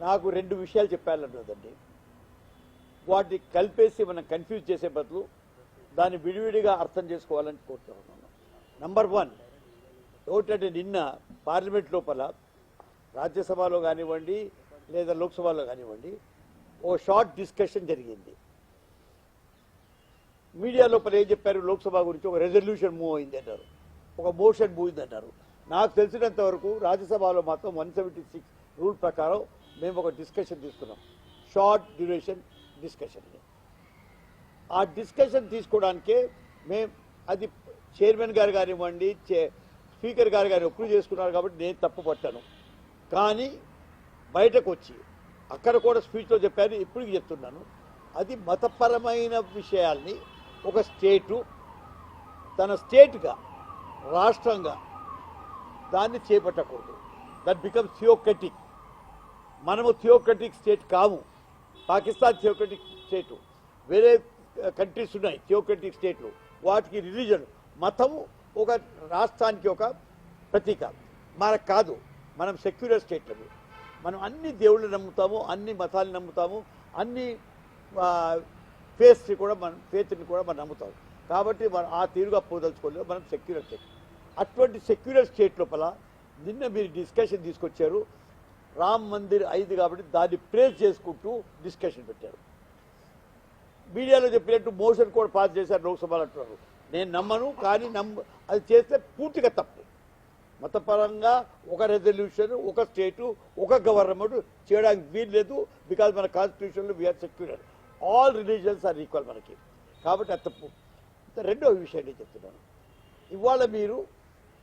నాకు రెండు విషయాలు చెప్పాలంటుందండి వాటిని కలిపేసి మనం కన్ఫ్యూజ్ చేసే బదులు దాన్ని విడివిడిగా అర్థం చేసుకోవాలని కోరుతున్నాను. నంబర్ వన్ ఏమిటంటే నిన్న పార్లమెంట్ లోపల రాజ్యసభలో కానివ్వండి లేదా లోక్సభలో కానివ్వండి ఓ షార్ట్ డిస్కషన్ జరిగింది. మీడియా లోపల ఏం చెప్పారు? లోక్సభ గురించి ఒక రెజల్యూషన్ మూవ్ అయింది అంటారు ఒక మోషన్ మూవ్ అయింది అంటారు నాకు తెలిసినంత వరకు రాజ్యసభలో మాత్రం వన్ సెవెంటీ సిక్స్ రూల్ ప్రకారం మేము ఒక డిస్కషన్ తీసుకున్నాం. షార్ట్ డ్యూరేషన్ డిస్కషన్ ఆ డిస్కషన్ తీసుకోవడానికే మేము అది చైర్మన్ గారు కానివ్వండి చే స్పీకర్ గారు కానీ అప్రూవ్ చేసుకున్నారు కాబట్టి నేను తప్పు పట్టాను. కానీ బయటకు వచ్చి అక్కడ కూడా స్పీచ్లో చెప్పాను ఇప్పటికి చెప్తున్నాను. అది మతపరమైన విషయాల్ని ఒక స్టేటు తన స్టేట్గా రాష్ట్రంగా దాన్ని చేపట్టకూడదు. దట్ బికమ్స్ థియోక్రటిక్ మనము థియోక్రటిక్ స్టేట్ కాము పాకిస్తాన్ థియోక్రటిక్ స్టేటు. వేరే కంట్రీస్ ఉన్నాయి థియోక్రటిక్ స్టేట్లు. వాటికి రిలీజన్ మతము ఒక రాష్ట్రానికి ఒక ప్రతీక. మనకు కాదు మనం సెక్యులర్ స్టేట్లవి. మనం అన్ని దేవుళ్ళు నమ్ముతాము అన్ని మతాలు నమ్ముతాము అన్ని ఫేస్ని కూడా మనం ఫేత్ని కూడా మనం నమ్ముతాం. కాబట్టి మనం ఆ తీరుగా పోదలుచుకోలేదు మనం సెక్యులర్ స్టేట్. అటువంటి సెక్యులర్ స్టేట్ లోపల నిన్న మీరు డిస్కషన్ తీసుకొచ్చారు రామ్ మందిర్ అయింది కాబట్టి దాన్ని ప్రేస్ చేసుకుంటూ డిస్కషన్ పెట్టారు. మీడియాలో చెప్పినట్టు మోషన్ కూడా పాస్ చేశారు లోక్సభలో అంటున్నారు. నేను నమ్మను కానీ నమ్మ అది చేస్తే పూర్తిగా తప్పు. మతపరంగా ఒక రెజల్యూషన్ ఒక స్టేటు ఒక గవర్నమెంట్ చేయడానికి వీలు లేదు బికాజ్ మన కాన్స్టిట్యూషన్లో we are secular all religions are equal మనకి. కాబట్టి అది తప్పు. రెండో విషయాన్ని చెప్తున్నాను. ఇవాళ మీరు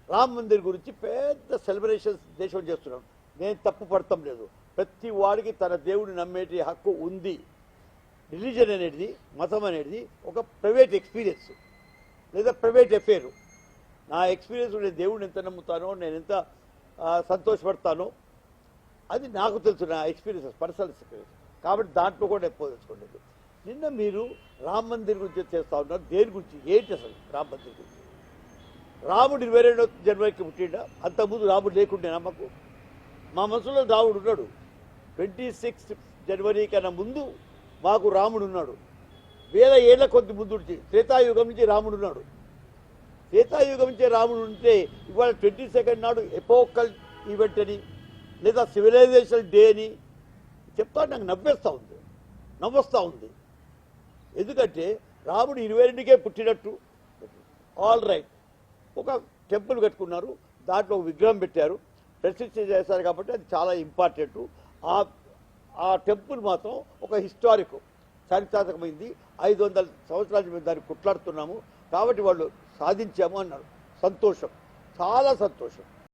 రామ్ మందిర్ గురించి పెద్ద సెలబ్రేషన్స్ దేశం చేస్తున్నాం నేను తప్పు పడతాం లేదు. ప్రతి వాడికి తన దేవుడిని నమ్మేటి హక్కు ఉంది. రిలీజన్ అనేది మతం అనేది ఒక ప్రైవేట్ ఎక్స్పీరియన్స్ లేదా ప్రైవేట్ అఫేరు నా ఎక్స్పీరియన్స్ నేను దేవుడిని ఎంత నమ్ముతానో నేను ఎంత సంతోషపడతానో అది నాకు తెలుసు నా ఎక్స్పీరియన్స్ పర్సనల్ ఎక్స్పీరియన్స్. కాబట్టి దాంట్లో కూడా ఎక్కువ తెలుసుకోలేదు. నిన్న మీరు రామ్ మందిర్ గురించి చేస్తా ఉన్నారు. దేని గురించి? ఏంటి అసలు రామ్ మందిర్ గురించి? రాముడు ఇరవై రెండో జనవరికి పుట్టిండా? అంతకుముందు రాముడు లేకుండే నమ్మకు మా మనసులో దావుడు ఉన్నాడు. ట్వంటీ సిక్స్త్ జనవరి కన్నా ముందు మాకు రాముడు ఉన్నాడు. వేల ఏళ్ళ కొద్ది ముందు నుంచి త్రేతాయుగం నుంచి రాముడు ఉన్నాడు. త్రేతాయుగం నుంచి రాముడు ఉంటే ఇవాళ ట్వంటీ సెకండ్ నాడు ఎపోకల్ ఈవెంట్ అని లేదా సివిలైజేషన్ డే అని చెప్తా నాకు నవ్వేస్తూ ఉంది. నవ్వస్తూ ఉంది. ఎందుకంటే రాముడు ఇరవై రెండుకే పుట్టినట్టు. ఆల్ రైట్ ఒక టెంపుల్ కట్టుకున్నారు. దాంట్లో ఒక విగ్రహం పెట్టారు. ప్రతిష్ఠ చేశారు కాబట్టి అది చాలా ఇంపార్టెంట్ ఆ ఆ టెంపుల్ మాత్రం ఒక హిస్టారిక్ చారిత్రాత్మకమైంది. ఐదు వందల సంవత్సరాల మేము దాన్ని కుట్లాడుతున్నాము. కాబట్టి వాళ్ళు సాధించాము అన్నారు. సంతోషం. చాలా సంతోషం.